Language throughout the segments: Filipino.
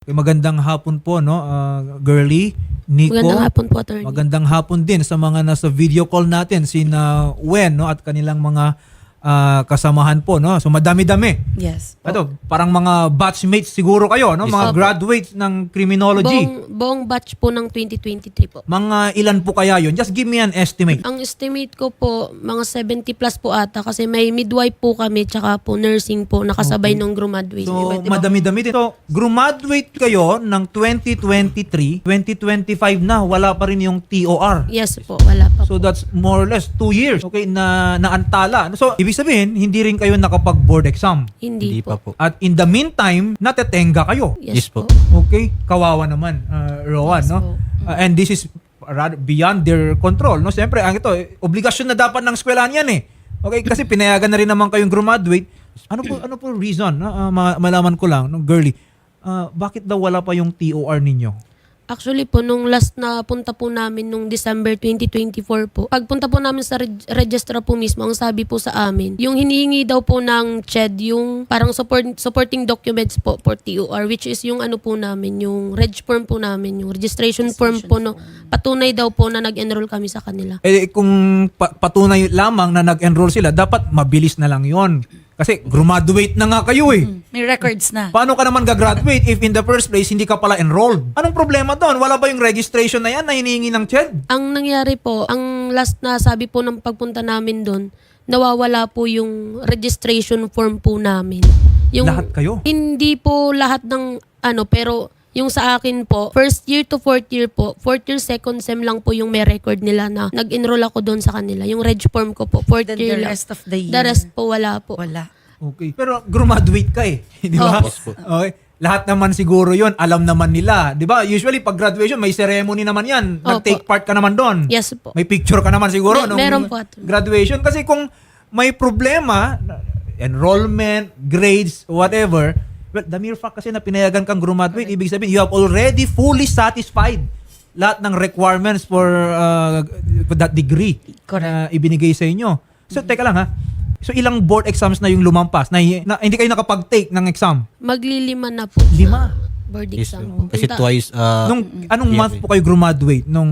Okay, magandang hapon po, no? ah, girly, Nico. Magandang hapon po, attorney. Magandang hapon din sa mga nasa video call natin, sina Wen, no? At kanilang mga ah, kasamahan po, no? So madami-dami. Yes. Ito, parang mga batchmates siguro kayo, no? Mga Opo. graduates ng criminology. Buong, buong batch po ng 2023 po. Mga ilan po kaya yun? Just give me an estimate. Ang estimate ko po, mga 70 plus po ata kasi may midwife po kami tsaka po nursing po nakasabay nung graduate. So, madami-dami din. So, graduate kayo ng 2023, 2025 na, wala pa rin yung TOR. yes po, wala pa So po. that's more or less two years, okay, na naantala. So, ibig sabihin, hindi rin kayo nakapag-board exam. Hindi, po. At in the meantime, natetenga kayo. Yes, Yes po. po. Okay? Kawawa naman, uh, Rowan, Yes no? po. Uh, and this is rather beyond their control, no? Siyempre, ang ito, eh, obligasyon na dapat ng eskwelahan yan eh. Okay, kasi pinayagan na rin naman kayong graduate. Ano po ano po reason, no? Ah, ma- malaman ko lang, no, girly. ah, bakit daw wala pa yung TOR ninyo? Actually po, nung last na punta po namin nung December 2024 po, pagpunta po namin sa reg- registrar po mismo, ang sabi po sa amin, yung hinihingi daw po ng CHED, yung parang support, supporting documents po for TOR, which is yung ano po namin, yung reg form po namin, yung registration, form po, no, patunay daw po na nag-enroll kami sa kanila. Eh kung pa- patunay lamang na nag-enroll sila, dapat mabilis na lang 'yon. Kasi graduate na nga kayo eh. May records na. Paano ka naman gagraduate if in the first place hindi ka pala enrolled? Anong problema doon? Wala ba yung registration na yan na hinihingi ng CHED? Ang nangyari po, ang last na sabi po ng pagpunta namin doon, nawawala po yung registration form po namin. Yung, Lahat kayo? Hindi po lahat ng ano, pero yung sa akin po, first year to fourth year po, fourth year, second sem lang po yung may record nila na nag-enroll ako doon sa kanila. Yung reg form ko po, fourth Then year the lang. rest of the year. The rest po wala po. Wala. Okay. Pero graduate ka eh. Di ba? Opo. Okay. Lahat naman siguro yon alam naman nila. Di ba? Usually pag graduation, may ceremony naman yan. Nag-take part ka naman doon. Yes po. May picture ka naman siguro May- nung meron po, Atty. graduation. Kasi kung may problema, enrollment, grades, whatever, well, the mere fact kasi na pinayagan kang graduate, ibig sabihin, you have already fully satisfied lahat ng requirements for, uh, for that degree na ibinigay sa inyo. So, teka lang ha. So, ilang board exams na yung lumampas na, na hindi kayo nakapag-take ng exam? Maglilima na po. Lima. Board exam po. Kasi twice, uh, Nung, anong month po kayo graduate? Nung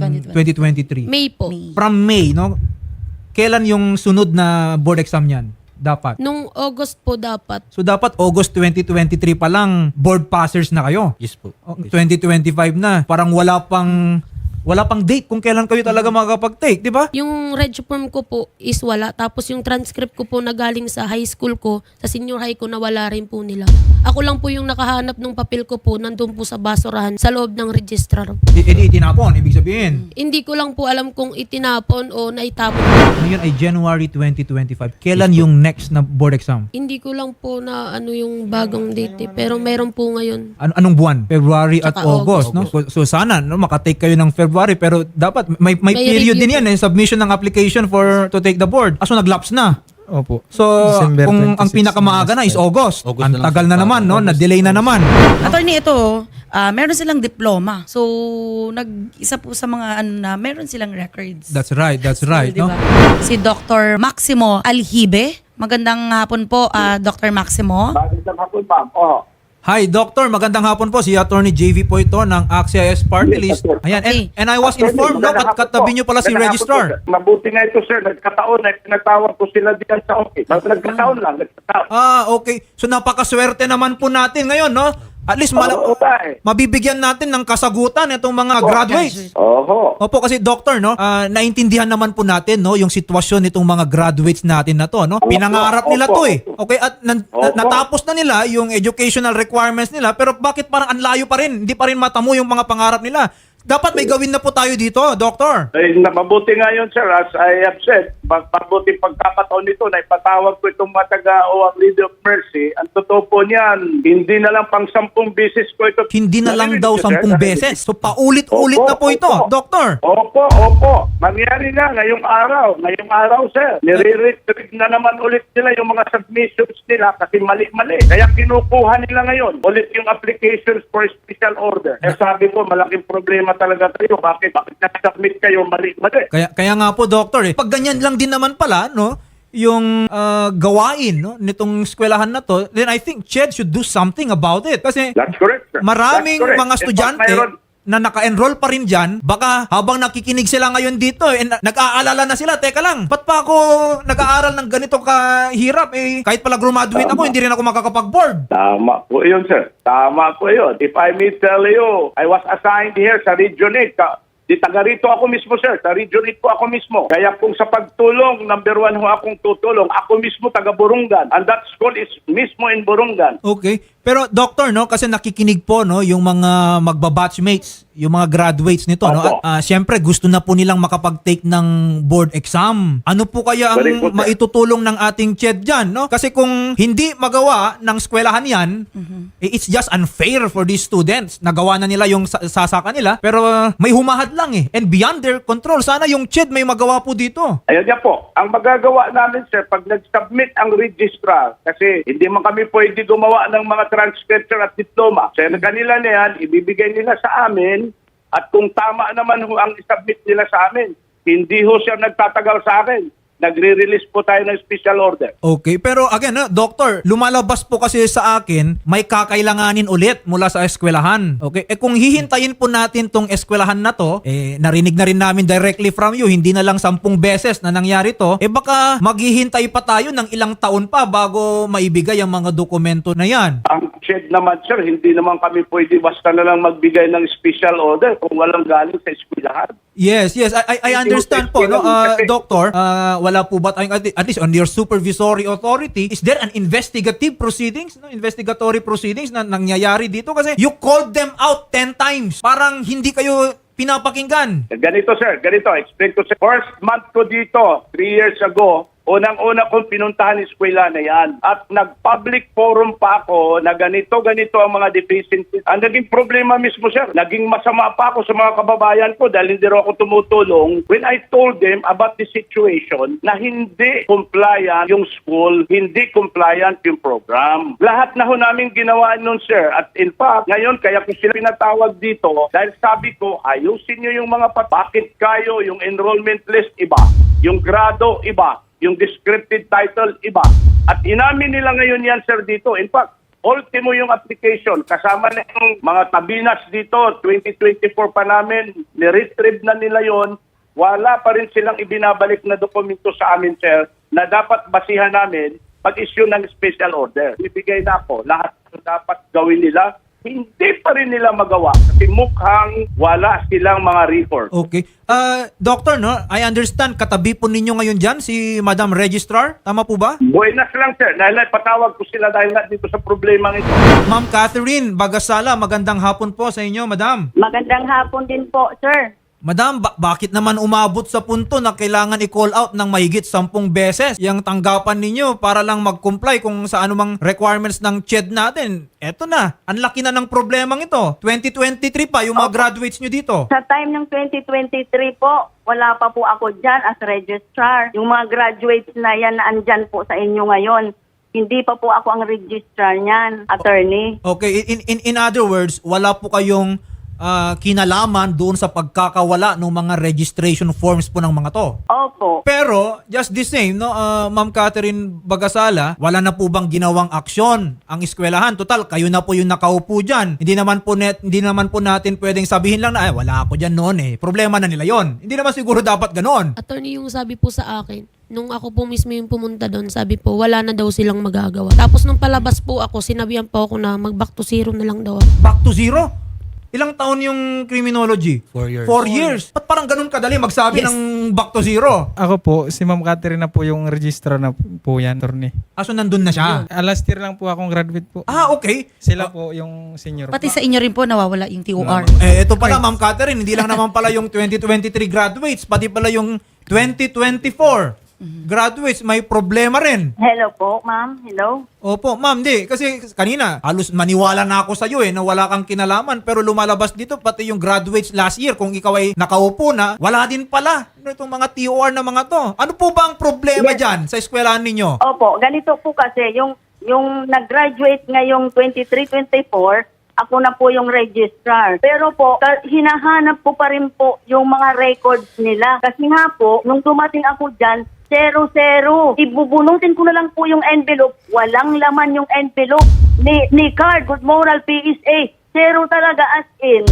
2023? 2023. May po. May. From May, no? Kailan yung sunod na board exam niyan? Dapat. Nung August po dapat. So dapat August 2023 pa lang board passers na kayo. yes po. O, Yes. 2025 na. Parang wala pang wala pang date kung kailan kayo talaga makakapag-take, di ba? Yung reg form ko po is wala. Tapos yung transcript ko po na galing sa high school ko, sa senior high ko na wala rin po nila. Ako lang po yung nakahanap ng papel ko po nandun po sa basurahan sa loob ng registrar. Di, edi itinapon, ibig sabihin. Hindi ko lang po alam kung itinapon o naitapon. Ngayon ay January 2025. Kailan yung next na board exam? Hindi ko lang po na ano yung bagong date eh. Pero meron po ngayon. An- anong buwan? February at Tsaka August, no? So, so sana no makatake kayo ng February pero dapat may may, May period din yan eh submission ng application for to take the board. Aso naglaps na. Opo. So December kung ang 26 pinakamaaga na is August. August ang na lang tagal na siya. naman no, na delay na naman. Attorney, ito, ah, meron silang diploma. So, nag-isa po sa mga ano na, meron silang records. That's right, that's right, Di no? ba? Si Dr. Maximo Alhibe. Magandang hapon po, ah, Dr. Maximo. Magandang hapon, ma'am. Oh. Hi, Doctor. Magandang hapon po. Si Attorney JV po ito ng AXIS Party Yes, List. Ayan. And, and I was Attorney, informed, no, hapon katabi nyo pala si Magandang hapon Registrar. po, sir. Mabuti nga ito, sir. Nagkataon na tinatawag ko sila diyan sa office. Nagkataon lang. Nagkataon. Ah, okay. So napakaswerte naman po natin ngayon, no? At least mala- Oo, tayo. mabibigyan natin ng kasagutan itong mga graduates. Oho. Opo, kasi doctor, no, ah, naintindihan naman po natin, no, yung sitwasyon nitong mga graduates natin na to, no. Pinangarap nila to eh. Okay, at nan- na- Opo. natapos na nila yung educational requirements nila, pero bakit parang ang layo pa rin? Hindi pa rin matamo yung mga pangarap nila. Dapat may gawin na po tayo dito, doctor. Ay, na- mabuti nga yun, sir. As I have said, mabuti pagkakataon nito na ipatawag ko itong mga taga-OAM Leader of Mercy. Ang totoo po niyan, hindi na lang pang sampung beses ko ito. Hindi na lang daw sampung beses. So paulit-ulit na po ito, opo. doctor. Opo, opo. Mangyari nga ngayong araw. Ngayong araw, sir. Nire-retrieve na naman ulit nila yung mga submissions nila kasi mali-mali. Kaya kinukuha nila ngayon ulit yung applications for special order. Eh sabi ko, malaking problema talaga tayo. Bakit? Bakit na-submit kayo mali-mali? Kaya kaya nga po doctor eh. Pag ganyan lang din naman pala, no? yung ah, gawain no, nitong eskwelahan na to, then I think CHED should do something about it. Kasi That's correct, sir. maraming That's correct. mga In fact, estudyante mayroon- na naka-enroll pa rin dyan, baka habang nakikinig sila ngayon dito, eh, na- nag-aalala na sila, teka lang, ba't pa ako nag-aaral ng ganito kahirap? Eh, kahit pala graduate ako, hindi rin ako makakapag-board. Tama po yun, sir. Tama po yun. If I may tell you, I was assigned here sa Region 8. Ka- Di taga rito ako mismo, sir. Sa Region 8 po ako mismo. Kaya kung sa pagtulong, number one ho akong tutulong. Ako mismo taga Burungan. And that school is mismo in Burungan. Okay. Pero doctor no kasi nakikinig po no yung mga magba-batchmates, yung mga graduates nito no. Opo. Ah, Siyempre gusto na po nilang makapag-take ng board exam. Ano po kaya ang po, sir. maitutulong ng ating CHED diyan no? Kasi kung hindi magawa ng eskwelahan 'yan, eh, it's just unfair for these students. Nagawa na nila yung sa- sasaka nila pero ah, may humahad lang eh. And beyond their control, sana yung CHED may magawa po dito. Ayun nga po. Ang magagawa namin, sir, pag nag-submit ang registrar, kasi hindi man kami pwede gumawa ng mga transcription at diploma. Sa kanila na yan, ibibigay nila sa amin at kung tama naman ho ang isubmit nila sa amin, hindi ho siya nagtatagal sa akin. Nagre-release po tayo ng special order. Okay, pero again, no, doctor, lumalabas po kasi sa akin, may kakailanganin ulit mula sa eskwelahan. Okay, eh kung hihintayin po natin tong eskwelahan na to, eh narinig na rin namin directly from you, hindi na lang sampung beses na nangyari to, eh baka maghihintay pa tayo ng ilang taon pa bago maibigay ang mga dokumento na yan. Ang shed naman, sir, hindi naman kami pwede basta na lang magbigay ng special order kung walang galing sa eskwelahan. Yes, yes. I, I, I understand po, no, uh, Doctor. Uh, wala po ba tayong, at least on your supervisory authority, is there an investigative proceedings, no, investigatory proceedings na nangyayari dito? Kasi you called them out 10 times. Parang hindi kayo pinapakinggan. Ganito sir, ganito, explain ko sir. First month ko dito, three years ago, unang-una kong pinuntahan eskwela na yan. At nag-public forum pa ako na ganito-ganito ang mga deficiencies. Ang naging problema mismo sir, naging masama pa ako sa mga kababayan ko dahil hindi rin ako tumutulong when I told them about the situation na hindi compliant yung school, hindi compliant yung program. Lahat na ho namin ginawa nun sir. At in fact, ngayon kaya ko sila pinatawag dito dahil sabi ko, ayusin nyo yung mga pat. Bakit kayo yung enrollment list iba, yung grado iba, yung descriptive title iba. At inamin nila ngayon yan sir dito. In fact, ultimo yung application. Kasama na yung mga tabinas dito, 2024 pa namin, ni-retrieve na nila yon wala pa rin silang ibinabalik na dokumento sa amin, sir, na dapat basihan namin pag-issue ng special order. Ibigay na ako lahat ng dapat gawin nila. Hindi pa rin nila magawa kasi mukhang wala silang mga record. Okay. Uh, doctor, no, I understand katabi po ninyo ngayon dyan si Madam Registrar. Tama po ba? Buenas lang, sir. Dahil patawag ko sila dahil nga dito sa problema ito. Ma'am Catherine Bagasala, magandang hapon po sa inyo, Madam. Magandang hapon din po, sir. Madam, ba- bakit naman umabot sa punto na kailangan i-call out ng mahigit sampung beses yung tanggapan ninyo para lang mag-comply kung sa anumang requirements ng CHED natin? Eto na, ang laki na ng problemang ito. 2023 pa yung mga graduates nyo dito. Sa time ng 2023 po, wala pa po ako dyan as registrar. Yung mga graduates na yan na andyan po sa inyo ngayon, hindi pa po ako ang registrar niyan, attorney. Okay, in, in, in other words, wala po kayong ah, kinalaman doon sa pagkakawala ng mga registration forms po ng mga to. Opo. Pero, just the same, no, ah, Ma'am Catherine Bagasala, wala na po bang ginawang aksyon ang eskwelahan? Total, kayo na po yung nakaupo dyan. Hindi naman po, net, hindi naman po natin pwedeng sabihin lang na, ay, wala ako dyan noon eh. Problema na nila yon. Hindi naman siguro dapat ganon. Attorney, yung sabi po sa akin, nung ako po mismo yung pumunta doon, sabi po, wala na daw silang magagawa. Tapos nung palabas po ako, sinabihan po ako na mag back to zero na lang daw. ako. Back to zero? Ilang taon yung criminology? Four years. Four years. Ba't parang ganun kadali magsabi Yes. ng back to zero? Ako po, si Ma'am Catherine na po yung registrar na po yan, attorney. Aso nandun na siya? Ah, last year lang po akong graduate po. Ah, okay. Sila po yung senior. Pati sa inyo rin po nawawala yung TOR. Eh, ito pala, Ma'am Catherine, hindi lang naman pala yung 2023 graduates, pati pala yung 2024 graduates, may problema rin. Hello po, ma'am. Hello. Opo, ma'am, di. Kasi kanina, halos maniwala na ako sa iyo eh, na wala kang kinalaman. Pero lumalabas dito, pati yung graduates last year, kung ikaw ay nakaupo na, wala din pala. Itong mga TOR na mga to. Ano po ba ang problema Yes. dyan sa eskwelahan ninyo? Opo, ganito po kasi, yung, yung nag-graduate ngayong 23-24, ako na po yung registrar. Pero po, ka- hinahanap ko pa rin po yung mga records nila. Kasi nga po, nung dumating ako dyan, Zero-zero. Ibubunutin ko na lang po yung envelope. Walang laman yung envelope. Ni, ni card, good moral, PSA. Zero talaga as in.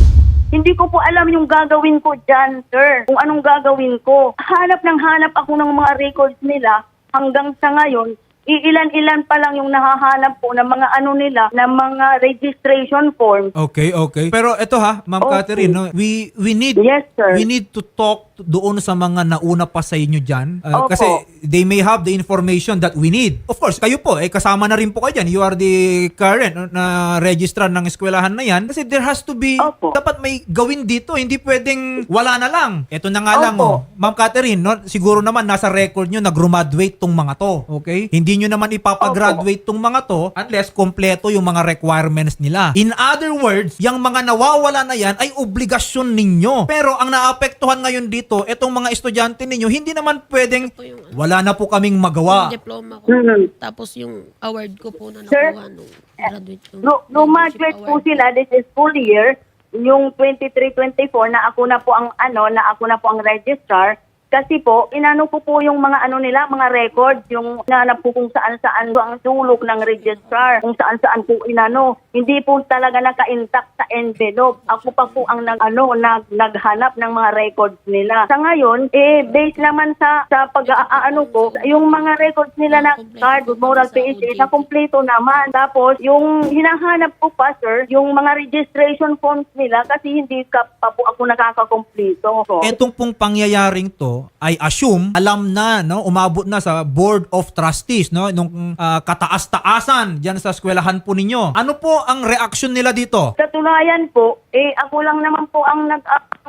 Hindi ko po alam yung gagawin ko dyan, sir. Kung anong gagawin ko. Hanap ng hanap ako ng mga records nila hanggang sa ngayon. Iilan-ilan pa lang yung nahahanap po ng mga ano nila, ng mga registration form. Okay, okay. Pero ito ha, Ma'am Okay. Catherine, no, we we need Yes, sir. we need to talk doon sa mga nauna pa sa inyo diyan Opo. kasi they may have the information that we need. Of course, kayo po eh kasama na rin po kayo diyan. You are the current na registrar ng eskwelahan na 'yan kasi there has to be Opo. dapat may gawin dito, hindi pwedeng wala na lang. Ito na nga lang Opo. oh. Ma'am Catherine, no, siguro naman nasa record nyo na graduate tong mga to. Okay? Hindi nyo naman ipapagraduate tong mga to unless kompleto yung mga requirements nila. In other words, yung mga nawawala na yan ay obligasyon ninyo. Pero ang naapektuhan ngayon dito, etong mga estudyante ninyo, hindi naman pwedeng po yung- wala na po kaming magawa. Yung diploma ko. Mhm. Tapos yung award ko po na Sir, nakuha nung graduate. yung No, lumagraduate leadership po sila this is full year yung 23-24 na ako na po ang ano na ako na po ang registrar kasi po inano ko po yung mga ano nila mga records yung nanap ko kung saan saan po ang sulok ng registrar kung saan saan po inano. Hindi po talaga naka-intact sa envelope. Ako pa po ang nag ano nag, naghanap ng mga records nila. Sa ngayon eh based naman sa sa pag-aano ko yung mga records nila na card moral PSA na kompleto naman. Tapos yung hinahanap ko pa sir yung mga registration forms nila kasi hindi ka pa po ako nakakakompleto. Etong pong pangyayaring to, I assume alam na no umabot na sa Board of Trustees no nung ah, kataas-taasan diyan sa eskwelahan po ninyo. Ano po ang reaksyon nila dito? Katunayan po, eh ako lang naman po ang nag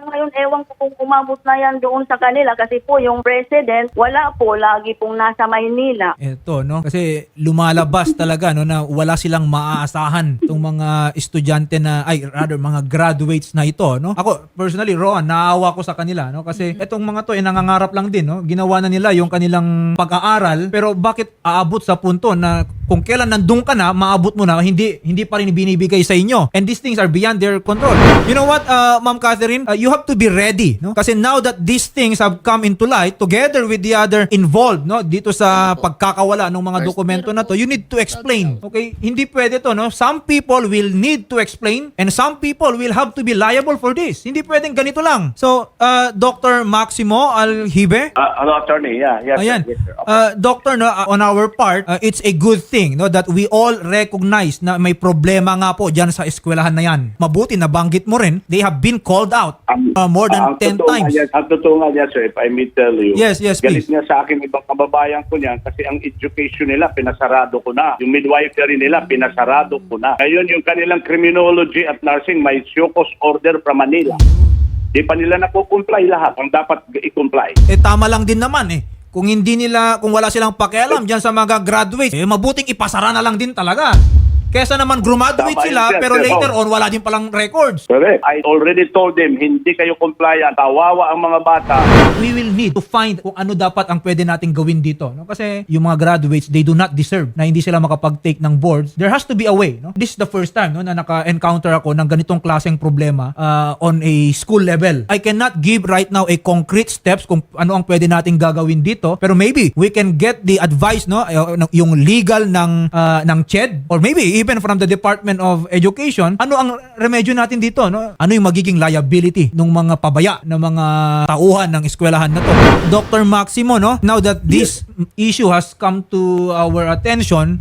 ngayon ewan ko kung umabot na yan doon sa kanila kasi po yung president wala po lagi pong nasa Maynila. Ito, no? Kasi lumalabas talaga, no, na wala silang maaasahan itong mga estudyante na, ay, rather, mga graduates na ito, no? Ako, personally, Roan, naawa ko sa kanila, no? Kasi itong mga to, eh, nangangarap lang din, no? Ginawa na nila yung kanilang pag-aaral, pero bakit aabot sa punto na kung kailan nandun ka na, maabot mo na, hindi hindi pa rin binibigay sa inyo. And these things are beyond their control. You know what, uh, Ma'am Catherine? Uh, you have to be ready, no? Kasi now that these things have come into light, together with the other involved, no? Dito sa pagkakawala ng mga dokumento na to, you need to explain. Okay? Hindi pwede to, no? Some people will need to explain and some people will have to be liable for this. Hindi pwedeng ganito lang. So, uh, Dr. Maximo Alhibe, Ah, ano, attorney? Yeah, yes, sir. Ayan. Yes, sir. Uh, doctor, no, uh, on our part, uh, it's a good thing no, that we all recognize na may problema nga po dyan sa eskwelahan na yan. Mabuti, nabanggit mo rin, they have been called out uh, more than ang 10 totoo nga times. yan- ang totoo nga yan, sir, if I may tell you. Yes, yes, Galit please. niya sa akin ibang kababayan ko niyan kasi ang education nila, pinasarado ko na. Yung midwifery nila, pinasarado ko na. Ngayon, yung kanilang criminology at nursing, may SIOCOS order from Manila. Di pa nila nakukomply lahat ang dapat i-comply. Eh tama lang din naman eh. Kung hindi nila, kung wala silang pakialam dyan sa mga graduates, eh mabuting ipasara na lang din talaga. Kesa naman graduate Tama sila, yun, sir, pero sir. later on, wala din palang records. Correct. I already told them, hindi kayo compliant. Kawawa ang mga bata. we will need to find kung ano dapat ang pwede nating gawin dito. No? Kasi yung mga graduates, they do not deserve na hindi sila makapag-take ng boards. There has to be a way. No? This is the first time no, na naka-encounter ako ng ganitong klaseng problema uh, on a school level. I cannot give right now a concrete steps kung ano ang pwede nating gagawin dito. Pero maybe we can get the advice, no, uh, yung legal ng, uh, ng CHED or maybe even from the Department of Education, ano ang remedyo natin dito? No? Ano yung magiging liability ng mga pabaya ng mga tauhan ng eskwelahan na to? Dr. Maximo, no? now that this issue has come to our attention,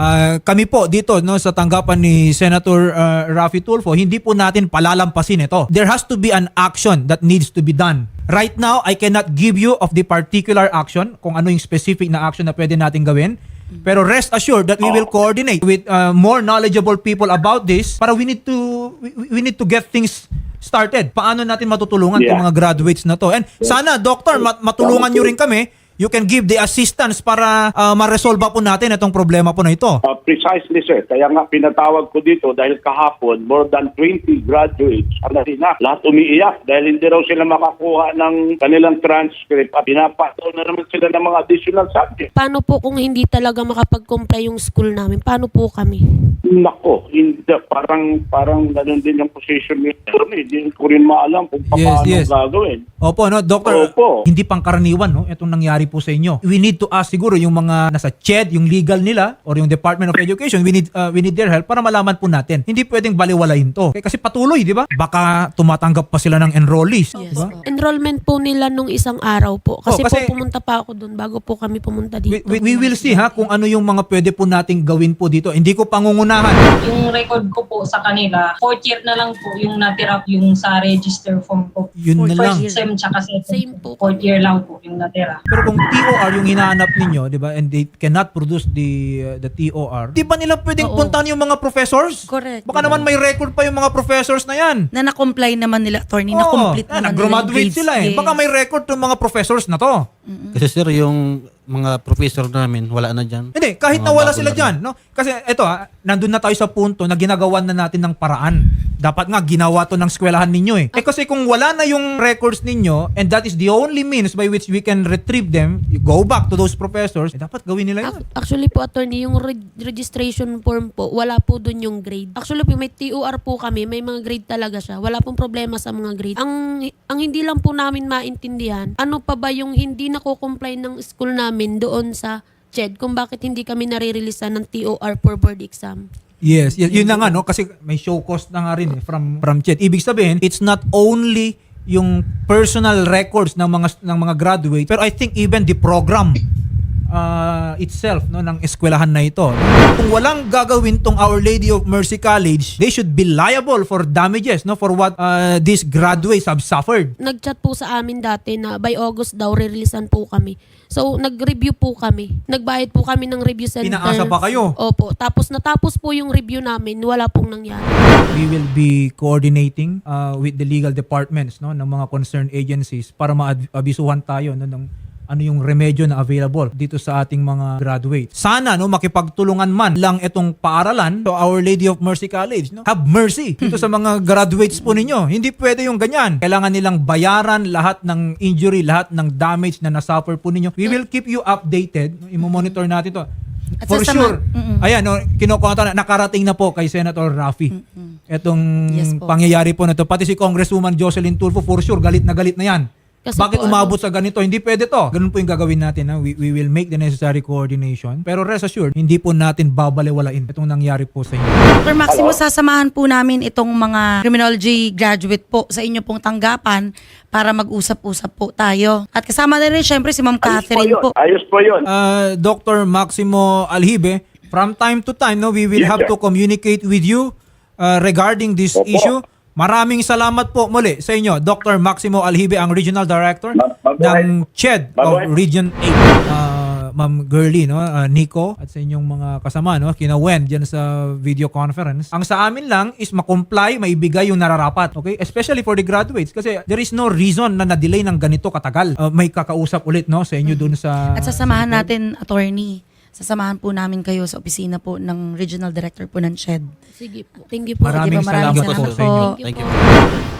Ah, kami po dito no sa tanggapan ni Senator ah, Raffy Tulfo, hindi po natin palalampasin ito. There has to be an action that needs to be done. Right now, I cannot give you of the particular action, kung ano yung specific na action na pwede natin gawin. Pero rest assured that we will coordinate with ah, more knowledgeable people about this para we need to we, we need to get things started. Paano natin matutulungan Yeah. yung mga graduates na to? And sana, doctor, mat- matulungan nyo rin kami you can give the assistance para uh, ma-resolve po natin itong problema po na ito. Uh, precisely, sir. Kaya nga pinatawag ko dito dahil kahapon, more than 20 graduates ang na lahat umiiyak dahil hindi raw sila makakuha ng kanilang transcript at pinapataw na naman sila ng mga additional subject. Paano po kung hindi talaga makapag-comply yung school namin? Paano po kami? Nako, hindi, parang parang ganun din yung position ni attorney. Hindi ko rin maalam kung Yes, paano yes. gagawin. Opo, no, Doctor, Opo. hindi pangkaraniwan, no, itong nangyari po sa inyo. We need to ask siguro yung mga nasa CHED, yung legal nila, or yung Department of Education, we need, uh, we need their help para malaman po natin. Hindi pwedeng baliwalain to. Kasi patuloy, di ba? Baka tumatanggap pa sila ng enrollees. Yes di ba? po. Enrollment po nila nung isang araw po. Kasi, Oh, kasi- po pumunta pa ako doon bago po kami pumunta We, dito. we, we will see ha kung ano yung mga pwede po nating gawin po dito. Hindi ko pangungunahan. Yung record ko po sa kanila, fourth year na lang po yung natira yung sa register form ko. Yun na lang. First sem tsaka second. Same po. Fourth year lang po yung natira. Pero kung TOR yung hinahanap ninyo, 'di ba? And they cannot produce the uh, the TOR. Di ba nila pwedeng Oo. puntahan yung mga professors? Correct. Baka naman may record pa yung mga professors na 'yan. Na na-comply naman nila, attorney, na-complete ah, naman nag-graduate nila yung sila eh. Baka may record yung mga professors na to. Kasi sir, yung mga professor namin, wala na dyan. Hindi, kahit Mga nawala bago sila na rin. dyan, no? Kasi eto ha, nandun na tayo sa punto na ginagawan na natin ng paraan. Dapat nga ginawa to ng eskwelahan ninyo eh. Eh kasi kung wala na yung records ninyo and that is the only means by which we can retrieve them, you go back to those professors, eh, dapat gawin nila yun. Ac- Actually po, attorney, yung reg- registration form po, wala po dun yung grade. Actually po, may TOR po kami, may mga grade talaga siya. Wala pong problema sa mga grade. Ang, ang hindi lang po namin maintindihan, ano pa ba yung hindi nako-comply ng school namin doon sa CHED kung bakit hindi kami nare-releasean ng TOR for board exam. Yes, yes, yun na nga no? Kasi may show cost na nga rin eh, from from Chet. Ibig sabihin, it's not only yung personal records ng mga ng mga graduates, pero I think even the program uh, itself no ng eskwelahan na ito. Kung walang gagawin tong Our Lady of Mercy College, they should be liable for damages no for what uh, these graduates have suffered. Nag-chat po sa amin dati na by August daw re-releasean po kami. So, nag-review po kami. Nagbayad po kami ng review center. Pinaasa pa kayo? Opo. Tapos natapos po yung review namin, wala pong nangyari. We will be coordinating uh, with the legal departments no ng mga concerned agencies para maabisuhan tayo no ng ano yung remedyo na available dito sa ating mga graduates. Sana no makipagtulungan man lang itong paaralan to Our Lady of Mercy College no. Have mercy dito sa mga graduates po ninyo. Hindi pwede yung ganyan. Kailangan nilang bayaran lahat ng injury, lahat ng damage na nasuffer po ninyo. We will keep you updated. No? Imo-monitor natin to. At For sasama- sure. Mm-mm. Ayan, no, kinukwento na, nakarating na po kay Senator Rafi. Etong Yes po. pangyayari po na to. Pati si Congresswoman Jocelyn Tulfo, for sure, galit na galit na yan. Kasi Bakit po, umabot sa ganito? Hindi pwede to. Ganun po yung gagawin natin. Ha? We, we will make the necessary coordination. Pero rest assured, hindi po natin babalewalain itong nangyari po sa inyo. Dr. Maximo, sasamahan po namin itong mga criminology graduate po sa inyo pong tanggapan para mag-usap-usap po tayo. At kasama na rin syempre si Ma'am Ayos po Catherine yun. po. Ayos po yun. Uh, Dr. Maximo Alhibe, from time to time, no, we will Yes, have sir. to communicate with you uh, regarding this Opo. issue. Maraming salamat po muli sa inyo, Dr. Maximo Alhibe, ang Regional Director Ma- mabuhay. ng CHED Mabuhay. of Region 8. Uh, Ma'am Girlie, no, uh, Nico, at sa inyong mga kasama, no, kina Wen dyan sa video conference. Ang sa amin lang is makomply, maibigay yung nararapat, okay? Especially for the graduates kasi there is no reason na na-delay ng ganito katagal. Uh, may kakausap ulit, no, sa inyo dun sa... At sasamahan natin, attorney, sasamahan po namin kayo sa opisina po ng Regional Director po ng SHED. Sige po. Thank you po. Maraming Sige po, maraming salamat po salamat sa inyo. po. Thank you Thank po. you.